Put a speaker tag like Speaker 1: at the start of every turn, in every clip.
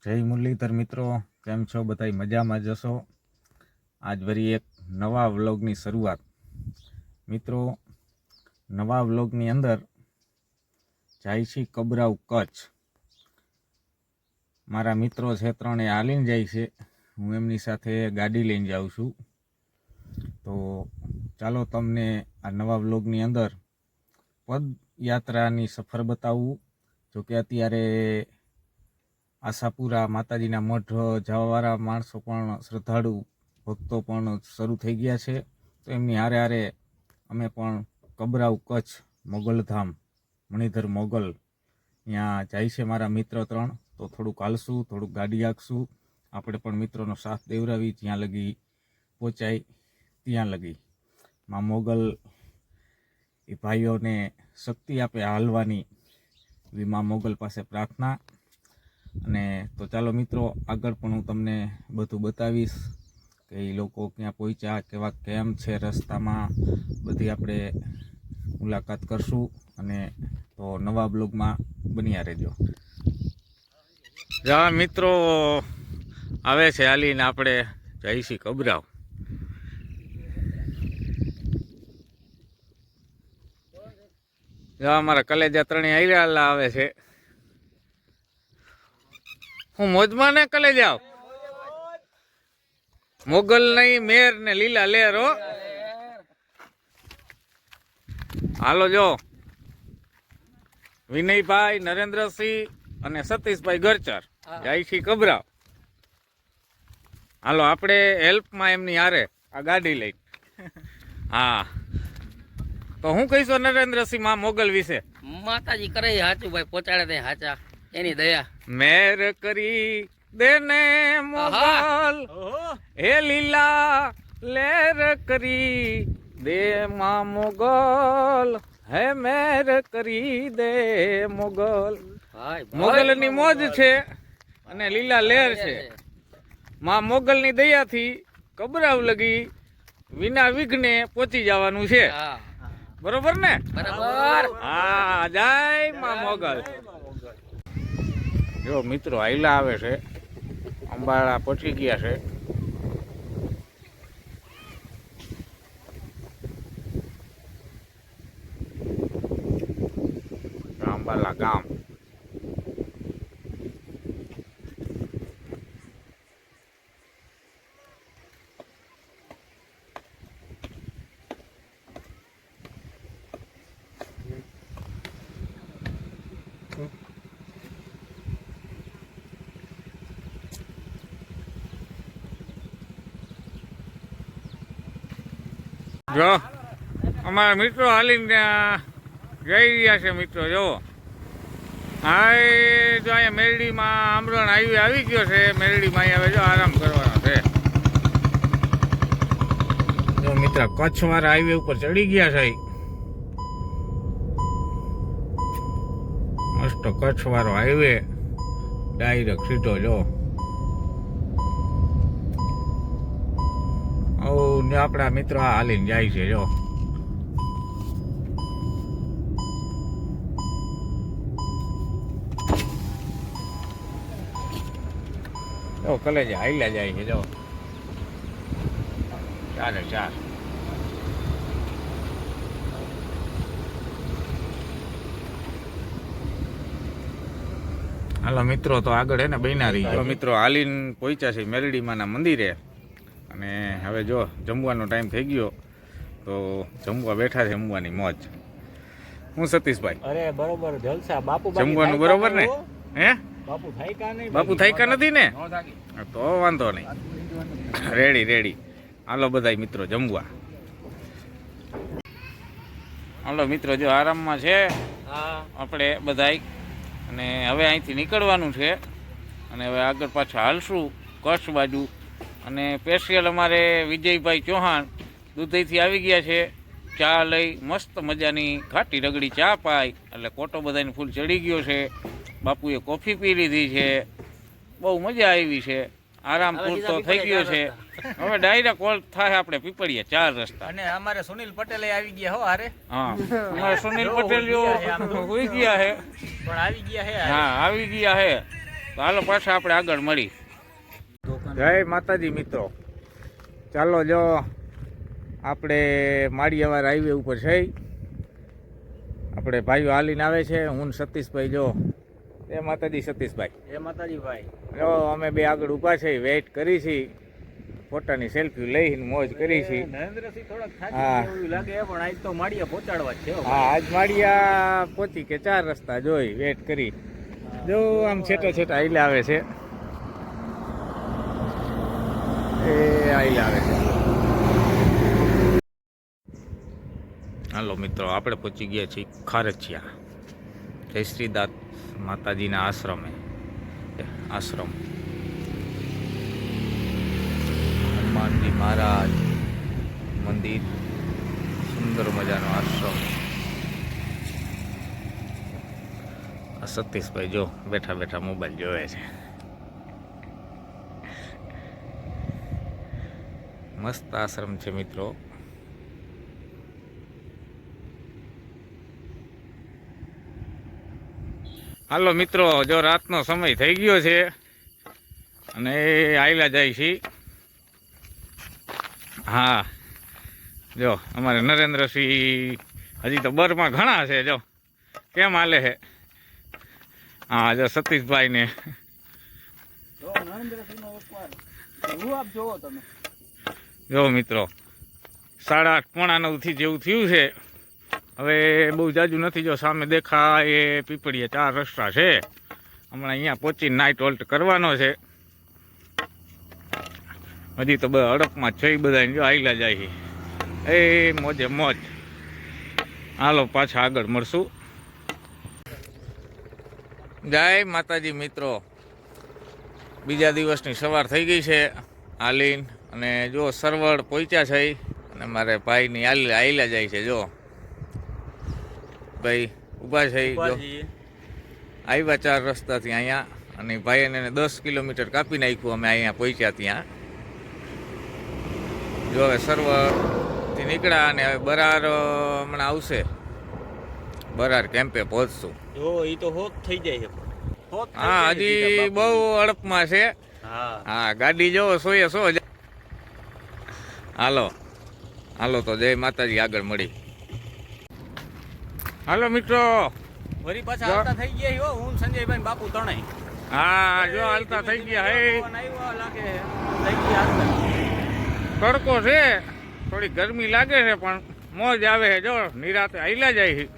Speaker 1: જય મુરલીધર મિત્રો, કેમ છો બધા મજામાં જશો આજ વરી એક નવા વ્લોગની શરૂઆત. મિત્રો, નવા વ્લોગની અંદર જાય છે કબરાવ કચ્છ. મારા મિત્રો છે ત્રણે હાલીને જાય છે. હું એમની સાથે ગાડી લઈને જાઉં છું. તો ચાલો તમને આ નવા વ્લોગની અંદર પદયાત્રાની સફર બતાવું. જોકે અત્યારે આશાપુરા માતાજીના મઠ જવાવાળા માણસો પણ શ્રદ્ધાળુ, ભક્તો પણ શરૂ થઈ ગયા છે. તો એમની હારે હારે અમે પણ કબરાવ કચ્છ, મોગલધામ, મણિધર મોગલ ત્યાં જાય છે મારા મિત્ર ત્રણ. તો થોડુંક હાલશું, થોડુંક ગાડી હાંકશું આપણે પણ મિત્રોનો સાથ દેવરાવી, જ્યાં લગી પહોંચાય, ત્યાં લગી. માં મોગલ એ ભાઈઓને શક્તિ આપે હાલવાની. એવી માં મોગલ પાસે પ્રાર્થના. અને તો ચાલો મિત્રો, આગળ પણ હું તમને બધું બતાવીશ કે એ લોકો ક્યાં પહોંચ્યા, કેવા, કેમ છે રસ્તામાં. બધી આપણે મુલાકાત કરશું અને તો નવા બ્લોગમાં બન્યા રહેજો. જા મિત્રો, આવે છે હાલીને આપણે જઈશી કબરાવ. જા અમારા કલેજા ત્રણેય હાલ્યા આવે છે. હું મોજમાં ને કલે જાવ મોગલ નહીં મેર ને લીલા લેર હો. હાલો જો. વિનયભાઈ નરેન્દ્રસિંહ અને સતીશભાઈ ગરચર. જાય છે કબરાવ. હાલો આપણે હેલ્પમાં એમની હારે આ ગાડી લઈ. હા. તો હું કહીશું નરેન્દ્રસિંહમાં મોગલ વિશે?
Speaker 2: માતાજી કરે હાચું ભાઈ પહોંચાડે તે હાચા. એની દયા.
Speaker 1: મેર કરી દેને મોગલ હે લીલા લેર કરી દે માં મોગલ. હે મેર કરી દે મોગલ.
Speaker 2: મોગલ
Speaker 1: મોગલની મોજ છે અને લીલા લેર છે. માં મોગલની દયાથી કબરાવ લગી વિના વિઘ્ને પહોંચી જવાનું છે. બરોબર ને?
Speaker 2: બરાબર.
Speaker 1: હા જય માં મોગલ. જો મિત્રો આયલા આવે છે અંબાળા પહોંચી ગયા છે. અંબાલા ગામ. જો, અમારા મિત્રો હાલીને જઈ રહ્યા છે મિત્રો, જો. હા જો અહીંયા મેરડીમાં આમરણ હાઈવે આવી ગયો છે, મેરડીમાં અહીંયા જો આરામ કરવાનો છે. મિત્ર કચ્છ વાળા હાઈવે ઉપર ચડી ગયા છે. મસ્ત કચ્છ વાળો હાઈવે. ડાયરેક્ટ સીધો, જો. ને આપણા મિત્રો આ હાલીને જાય છે, જો. જો, કલેજે હાલ્યા જાય છે, જો. ચાલે ચાર હાલો, મિત્રો, તો આગળ હે ને બન્યા રહી મિત્રો, હાલીન પહોંચ્યા છે મેલડીમાના મંદિરે. અને હવે જો જમવાનો ટાઈમ થઈ ગયો તો જમવા બેઠા છે જમવાની મોજ. હું સતીશભાઈ.
Speaker 3: અરે બરોબર જલસા. બાપુ
Speaker 1: જમવાનું બરોબર ને? હે?
Speaker 3: બાપુ થાયકા નહીં
Speaker 1: બાપુ થાયકા નથી ને? તો વાંધો નહીં. Ready ready. હાલો બધાય મિત્રો જમવા. હાલો મિત્રો જો આરામમાં છે. આપણે બધાય. અને હવે અહીંથી નીકળવાનું છે. અને હવે આગળ પાછા હાલશું. કચ્છ બાજુ. અને સ્પેશિયલ અમારે વિજયભાઈ ચૌહાણ દુધઈથી આવી ગયા છે. ચા લઈ મસ્ત મજાની ઘાટી રગડી ચા પાય એટલે કોટો બધાને ફૂલ ચડી ગયો છે. બાપુએ કોફી પી લીધી છે. બહુ મજા આવી છે. આરામ પૂરતો થઈ ગયો છે. હવે ડાયરેક્ટ કોલ થાય આપણે પીપળીએ ચાર રસ્તા.
Speaker 3: અને અમારે સુનિલ પટેલ આવી ગયા હો હારે.
Speaker 1: હા. અમારે સુનિલ પટેલ જો હોઈ ગયા છે.
Speaker 3: પણ આવી ગયા હે
Speaker 1: હા આવી ગયા હે
Speaker 4: તો હાલો પાછા આપણે આગળ મળી.
Speaker 1: જય માતાજી મિત્રો. ચાલો જો આપણે માળીયાવાર હાઈવે ઉપર છે. આપણે ભાઈઓ હાલીને આવે છે. હું સતીશભાઈ જો. એ માતાજી સતીશભાઈ.
Speaker 3: એ માતાજી ભાઈ
Speaker 1: જો અમે બે આગળ ઊભા છે વેઇટ કરી છીએ ફોટાની સેલ્ફી લઈને મોજ કરી છીએ
Speaker 3: નરેન્દ્રસિંહ થોડાક. થાકી એવું લાગે પણ આજ તો માળિયા પહોંચાડવા છે હા
Speaker 1: આજ માળિયા પહોંચી કે ચાર રસ્તા જોઈ વેટ કરી. જો આમ છેટા છેટા આઈલા આવે છે એ આઈલા આવે હાલો મિત્રો, આપણે પહોંચી ગયા છીએ ખારચિયા જય શ્રીદાસ માતાજીના આશ્રમે. આશ્રમ. હનુમાનજી મહારાજ મંદિર. સુંદર મજાનો આશ્રમ. સતીશભાઈ જો બેઠા બેઠા મોબાઈલ જોવે છે. મસ્ત આશ્રમ છે મિત્રો. હાલો મિત્રો, જો રાતનો સમય થઈ ગયો છે અને આયલા જાય છે. હા, જો અમારે નરેન્દ્રસિંહ હજી તો બરમાં ઘણા છે, જો. કેમ હાલે છે? હા, જો સતીશભાઈ ને
Speaker 3: એકવાર રૂઆબ જોવો તમે?
Speaker 1: જો મિત્રો, સાડા આઠ પોણા નવથી જેવું થયું છે. હવે બહુ જાજુ નથી, જો સામે દેખાય એ પીપળીએ ચાર રસ્તા છે. હમણાં અહીંયા પહોંચી નાઇટ હોલ્ટ કરવાનો છે. હજી તો બધા હડપમાં છે બધા જો આયલા જાય એ મોજે મોજ. હાલો, પાછા આગળ મળશું. જય માતાજી મિત્રો. બીજા દિવસની સવાર થઈ ગઈ છે. હાલીન. અને જો સરવડ પહોંચ્યા છે અને મારે ભાઈની આલી આયલા જાય છે જો. ભાઈ ઊભા છે જો. આવ્યા ચાર રસ્તાથી અહીંયા અને ભાઈ એને દસ કિલોમીટર કાપી નાખ્યું અમે અહીંયા પહોંચ્યા ત્યાં. જો હવે સર્વરથી નીકળ્યા અને હવે બરાર હમણાં આવશે. બરાર કેમ્પે પહોંચશું.
Speaker 3: જો એ તો હોત થઈ જાય છે
Speaker 1: હા હજી બહુ અડપમાં છે.
Speaker 3: હા.
Speaker 1: ગાડી જો સોએ સો હાલો. હાલો તો જય માતાજી આગળ મળી. હાલો મિત્રો.
Speaker 3: વરી પાછા હાલતા થઈ ગયા હો હું. સંજયભાઈ બાપુ ત્રણેય.
Speaker 1: હા જો હાલતા થઈ ગયા હે.
Speaker 3: લાગે થઈ ગયા
Speaker 1: તડકો છે. થોડી ગરમી લાગે છે પણ મોજ આવે છે. જો નિરાતે હાઈલા જાય છે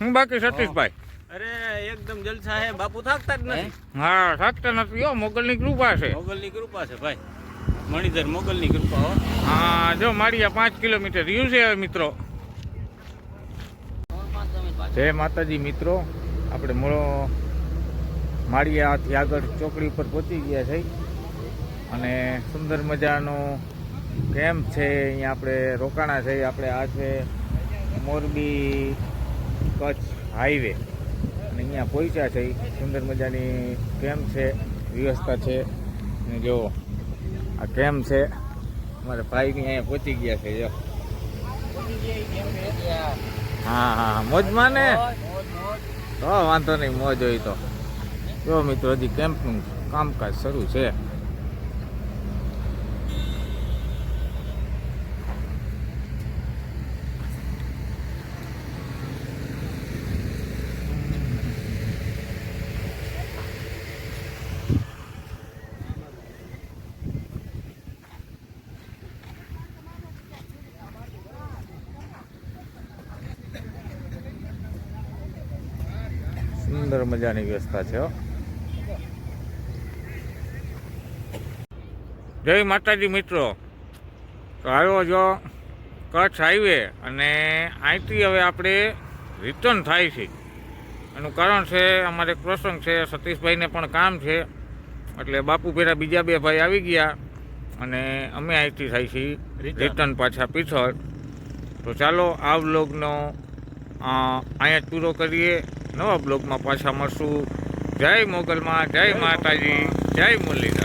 Speaker 1: હું બાકી સતીશભાઈ?
Speaker 3: અરે એકદમ જલસા હે. બાપુ થાકતા જ નથી.
Speaker 1: હા થાકતા નથી. હો મોગલની કૃપા છે.
Speaker 3: મોગલની કૃપા છે ભાઈ. મણિધર મોગલની કૃપા હા.
Speaker 1: જો માળિયા પાંચ કિલોમીટર રહ્યું છે મિત્રો. જય માતાજી, મિત્રો. આપણે મોળો માળિયાથી આગળ ચોકડી ઉપર પહોંચી ગયા છે. અને સુંદર મજાનો કેમ્પ છે, અહીંયા આપણે રોકાણા છે. આપણે આ છે મોરબી કચ્છ હાઈવે. અને અહીંયા પહોંચ્યા છે. સુંદર મજાની કેમ્પ છે, વ્યવસ્થા છે. અને જો આ કેમ્પ છે? અમારા ભાઈની અહીંયા પહોંચી ગયા છે, જો. હા હા, મોજમાં ને? તો વાંધો નહીં, મોજ હોય તો. જો મિત્રો, હજી કેમ્પનું કામકાજ શરૂ છે. સુંદર મજાની વ્યવસ્થા છે જય માતાજી મિત્રો. તો આવ્યો જો કચ્છ હાઈવે અને અહીંથી હવે આપણે રિટર્ન થાય છે. એનું કારણ છે અમારે પ્રસંગ છે સતીશભાઈને પણ કામ છે. એટલે બાપુ ભેરા બીજા બે ભાઈ આવી ગયા અને અમે અહીંથી થાય છીએ રિટર્ન પાછા પીછળ તો ચાલો આ વ્લોગનો અહીંયા જ પૂરો કરીએ. નવા બ્લોગમાં પાછા મળશું. જય મોગલમાં જય માતાજી જય મુરલીધર.